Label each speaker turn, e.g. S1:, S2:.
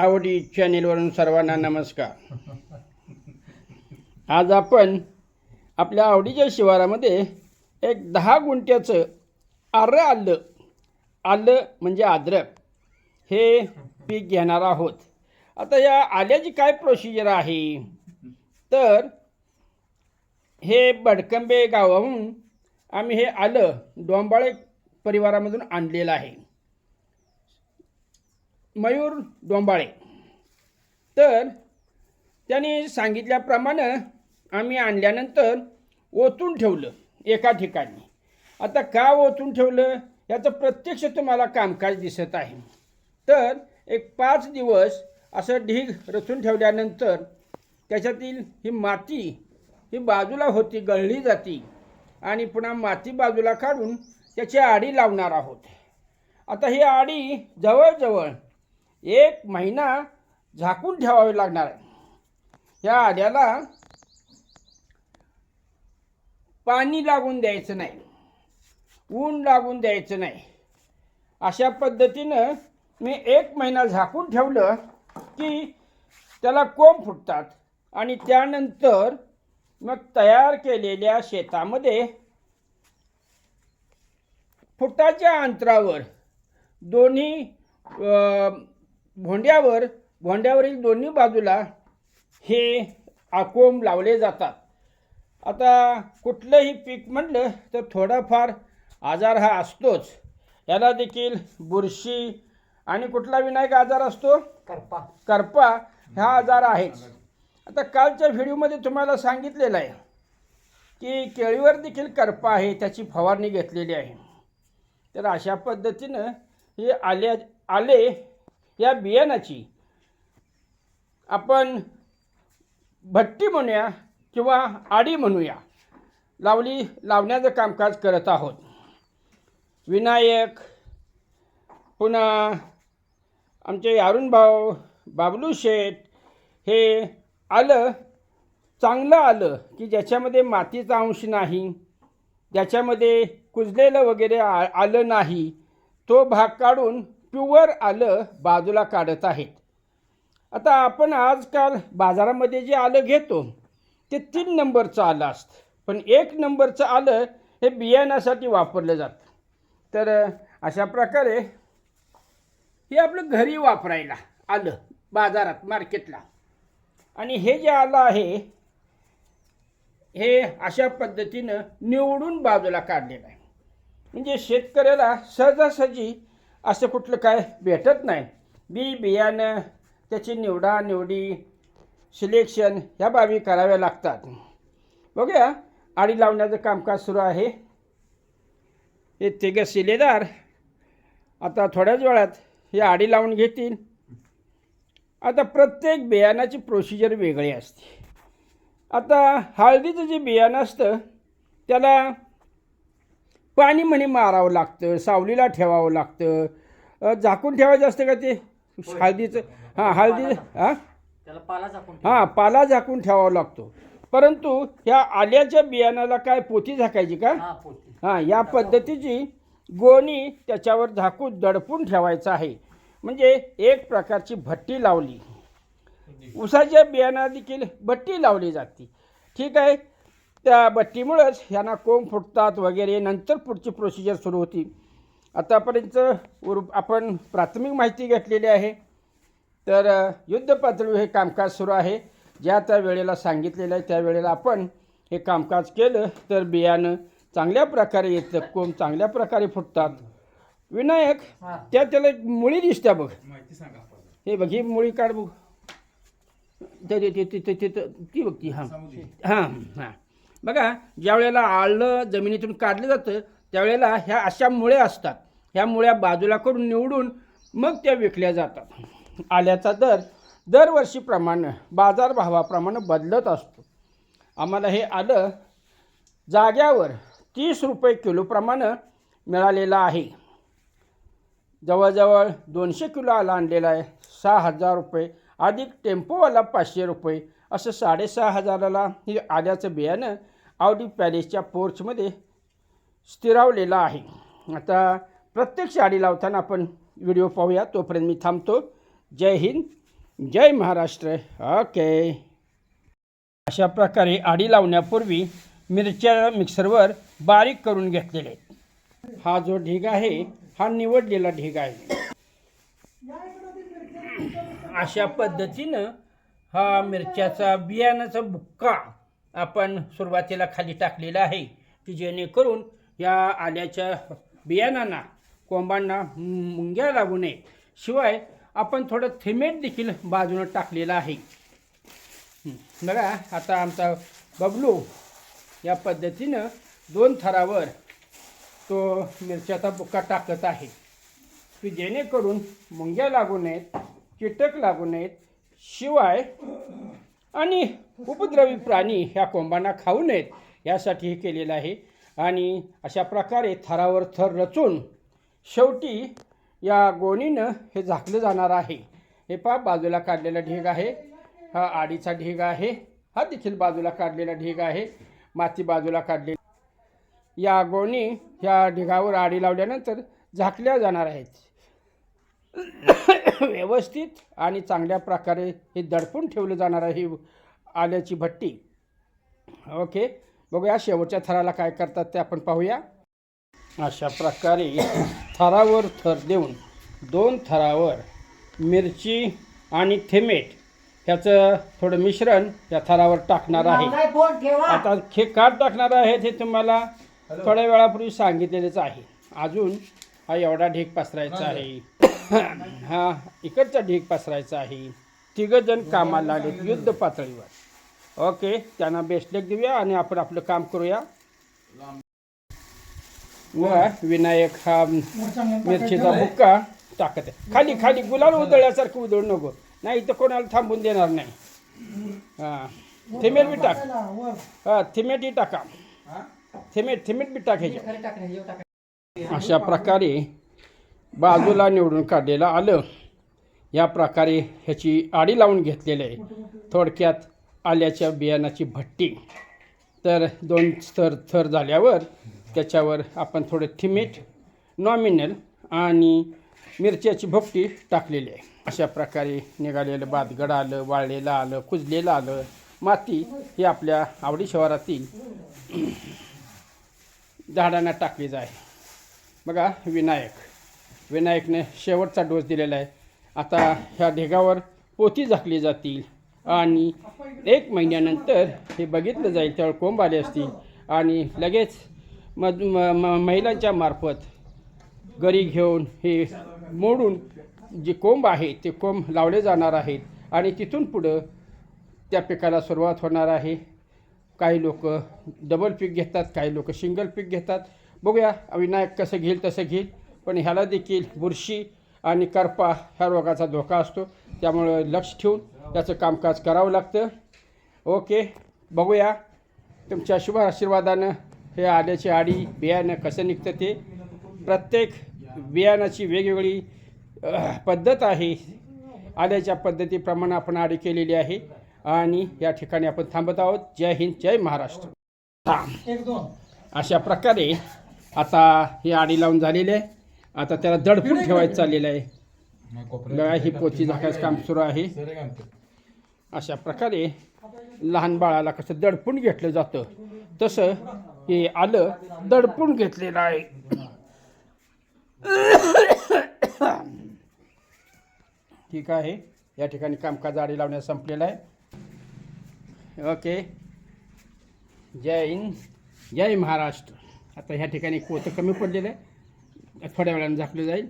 S1: आवडी चॅनेलवरून सर्वांना नमस्कार. आज आपण आपल्या आवडीच्या शिवारामध्ये एक दहा गुंठ्याचं आरं आलं आलं म्हणजे आद्रक हे पीक घेणार आहोत. आता या आल्याची काय प्रोसिजर आहे? तर हे बडकंबे गावाहून आम्ही हे आलं डोंबाळे परिवारामधून आणलेलं आहे. मयूर डोंबाळे. तर त्यांनी सांगितल्याप्रमाणे आम्ही आणल्यानंतर ओतून ठेवलं एका ठिकाणी. आता का ओतून ठेवलं? याचं प्रत्यक्ष तुम्हाला कामकाज दिसत आहे. तर एक पाच दिवस असं ढीग रचून ठेवल्यानंतर त्याच्यातील ही माती ही बाजूला होती गळली जाती आणि पुन्हा माती बाजूला काढून त्याची आडी लावणार आहोत. आता ही आडी जवळजवळ एक महिना झाकून ठेवावे लागणार. आहे या आड्याला पाणी लागून द्यायचं नाही. ऊन लागून द्यायचं नाही. अशा पद्धतीनं मी एक महिना झाकून ठेवलं की त्याला कोंब फुटतात आणि त्यानंतर मग तयार केलेल्या शेतामध्ये फुटाच्या अंतरावर दोन्ही भोंड्यावर भोंड्यावरील दोन्ही बाजूला हे आकोंब लावले जातात. आता कुठलंही पीक म्हटलं तर थोडाफार आजार हा असतोच. याला देखील बुरशी आणि कुठला विनायक आजार असतो?
S2: करपा.
S1: करपा हा आजार आहेच. आता कालच्या व्हिडिओमध्ये तुम्हाला सांगितलेलं आहे की केळीवर देखील करपा आहे त्याची फवारणी घेतलेली आहे. तर अशा पद्धतीनं हे आल्या आले या बियाणाची आपण भट्टी म्हणूया किंवा आडी म्हणूया. लावली लावण्याचं कामकाज करत आहोत. विनायक पुन्हा आमचे अरुणभाऊ बाबलू शेठ हे आलं चांगलं आलं की ज्याच्यामध्ये मातीचा अंश नाही ज्याच्यामध्ये कुजलेलं वगैरे आ आलं नाही तो भाग काढून प्युअर आलं बाजूला काढत आहेत. आता आपण आजकाल बाजारामध्ये जे आलं घेतो ते तीन नंबरचं आलं असतं. पण एक नंबरचं आलं हे बियाण्यासाठी वापरलं जातं. तर अशा प्रकारे हे आपलं घरी वापरायला आलं बाजारात मार्केटला. आणि हे जे आलं आहे हे अशा पद्धतीनं निवडून बाजूला काढलेलं आहे. म्हणजे शेतकऱ्याला सहजासहजी असं कुठलं काय भेटत नाही. बी बियाणं त्याची निवडा निवडी सिलेक्शन ह्या बाबी कराव्या लागतात. बघूया आडी लावण्याचं कामकाज सुरू आहे. हे तिघं शिलेदार आता थोड्याच वेळात हे आडी लावून घेतील. आता प्रत्येक बियाणाची प्रोसिजर वेगळी असते. आता हळदीचं जे बियाणं असतं त्याला पाणी म्हणे मारावं लागतं सावलीला ठेवावं लागतं. झाकून ठेवायचं असतं का ते? हळदीचं. हां हळदी हां?
S2: त्याला पाला झाकून
S1: हां पाला झाकून ठेवावा लागतो. परंतु ह्या आल्याच्या बियाणाला काय पोती झाकायची का?
S2: हा पोती.
S1: हां या पद्धतीची गोणी त्याच्यावर झाकून दडपून ठेवायचं आहे. म्हणजे एक प्रकारची भट्टी लावली. उसाच्या बियाणा देखील भट्टी लावली जाते. ठीक आहे? त्या भट्टीमुळंच ह्यांना कोंब फुटतात वगैरे. नंतर पुढची प्रोसिजर सुरू होती. आतापर्यंत उर आपण प्राथमिक माहिती घेतलेली आहे. तर युद्ध पातळीवर हे कामकाज सुरू आहे. ज्या त्या वेळेला सांगितलेलं आहे त्या वेळेला आपण हे कामकाज केलं तर बियाणं चांगल्या प्रकारे येतं कोंब चांगल्या प्रकारे फुटतात. विनायक त्या त्याला एक मुळी दिसत्या बघ. हे बघ ही मुळी काढ बघ. ते- ती बघ ती हां. हां हां. बघा ज्या वेळेला आलं जमिनीतून काढलं जातं त्यावेळेला ह्या अशा मुळ्या असतात. ह्या मुळ्या बाजूला करून निवडून मग त्या विकल्या जातात. आल्याचा दर दरवर्षीप्रमाणे बाजारभावाप्रमाणे बदलत असतो. आम्हाला हे आलं जाग्यावर तीस रुपये किलोप्रमाणे मिळालेलं आहे. जवळजवळ दोनशे किलो आला आणलेला आहे. सहा हजार रुपये. अधिक टेम्पोवाला पाचशे रुपये. असं साडेसहा हजाराला हे आल्याचं बियाणं आवडी पॅलेसच्या पोर्चमध्ये स्थिरावलेलं आहे. आता प्रत्यक्ष आडी लावताना आपण व्हिडिओ पाहूया. तोपर्यंत मी थांबतो. जय हिंद. जय महाराष्ट्र. ओके. अशा प्रकारे आडी लावण्यापूर्वी मिरच्या मिक्सरवर बारीक करून घेतलेले हा जो ढीग आहे हा निवडलेला ढीग आहे. अशा पद्धतीनं हा मिरच्याचा बियाणाचा बुक्का आपण सुरुवातीला खाली टाकलेला आहे की जेणेकरून या आल्याच्या बियाणांना कोंबांना मुंग्या लागू नये. शिवाय आपण थोडं थिमेट देखील बाजूनं टाकलेलं आहे. बघा आता आमचा बबलू या पद्धतीनं दोन थरावर तो मिरच्याचा बुक्का टाकत आहे की जेणेकरून मुंग्या लागू नयेत कीटक लागू नयेत शिवाय आणि उपद्रवी प्राणी ह्या कोंबांना खाऊ नयेत यासाठी हे केलेलं आहे. आणि अशा प्रकारे थरावर थर रचून शेवटी या गोणीनं हे झाकलं जाणार आहे. हे पहा बाजूला काढलेला ढीग आहे. हा आडीचा ढीग आहे. हा देखील बाजूला काढलेला ढीग आहे. माती बाजूला काढलेली. या गोणी ह्या ढिगावर आडी लावल्यानंतर झाकल्या जाणार आहेत. व्यवस्थित आणि चांगल्या प्रकारे हे दडपून ठेवलं जाणार आहे ही आल्याची भट्टी. ओके बघूया शेवटच्या थराला काय करतात ते आपण पाहूया. अशा प्रकारे थरावर थर देऊन दोन थरावर मिरची आणि थेमेट ह्याचं थोडं मिश्रण या थरावर टाकणार आहे. आता हे काढ टाकणार आहे हे तुम्हाला थोड्या वेळापूर्वी सांगितलेलंच आहे. अजून हा एवढा ढीग पसरायचा आहे. हा इकडचा ढीग पसरायचा आहे. तिघं जण कामाला लागलेत युद्ध पातळीवर. ओके त्यांना बेस्टलेक देऊया आणि आपण आपलं काम करूया. बघा, विनायक हा मिरचीचा बुक्का टाकत आहे. खाली खाली गुलाल उधळल्यासारखं उधळू नको. नाही इथं कोणाला थांबून देणार नाही. हां थिमेट बी टाक. हां थिमेटही टाका. थिमेट थिमेट बी टाकायचे अशा प्रकारे बाजूला निवडून काढलेलं आलं. या प्रकारे ह्याची आडी लावून घेतलेलं आहे. थोडक्यात आल्याच्या बियाणाची भट्टी. तर दोन स्तर थर झाल्यावर त्याच्यावर आपण थोडं थिमीट नॉमिनल आणि मिरच्याची भोपटी टाकलेली आहे. अशा प्रकारे निघालेलं बादगड आलं वाळलेलं आलं कुजलेलं आलं माती ही आपल्या आवडी शहरातील झाडांना टाकली जाय. बघा विनायक. विनायकने शेवटचा डोस दिलेला आहे. आता ह्या ढेगावर पोती झाकली जातील. आणि एक महिन्यानंतर हे बघितलं जाईल त्यावर कोंब आले असतील. आणि लगेच मध म म महिलांच्या मार्फत गरी घेऊन हे मोडून जे कोंब आहे ते कोंब लावले जाणार आहेत. आणि तिथून पुढं त्या पिकाला सुरुवात होणार आहे. काही लोक डबल पीक घेतात काही लोक सिंगल पीक घेतात. बघूया विनायक कसं घेईल तसं घेईल. पण ह्याला देखील बुरशी आणि करपा ह्या रोगाचा धोका असतो. त्यामुळं लक्ष ठेवून त्याचं कामकाज करावं लागतं. ओके बघूया. तुमच्या शुभ आशीर्वादानं हे आल्याची आडी बियाणं कसं निघतं ते. प्रत्येक बियाणाची वेगवेगळी पद्धत आहे. आल्याच्या पद्धतीप्रमाणे आपण आडी केलेली आहे. आणि या ठिकाणी आपण थांबत आहोत. जय हिंद जय महाराष्ट्र. अशा प्रकारे आता ही आडी लावून झालेली आहे. आता त्याला दडपून ठेवायचं चाललेलं आहे. बघा ही पोती झाकायचं काम सुरू आहे. अशा प्रकारे लहान बाळाला कसं दडपून घेतलं जातं. तसं हे आलं दडपून घेतलेलं आहे. ठीक आहे. या ठिकाणी कामकाज आडी लावण्यास संपलेलं आहे. ओके. जय हिंद. जय महाराष्ट्र. आता ह्या ठिकाणी पोतं कमी पडलेलं आहे? थोड्या वेळाने झाकलं जाईल.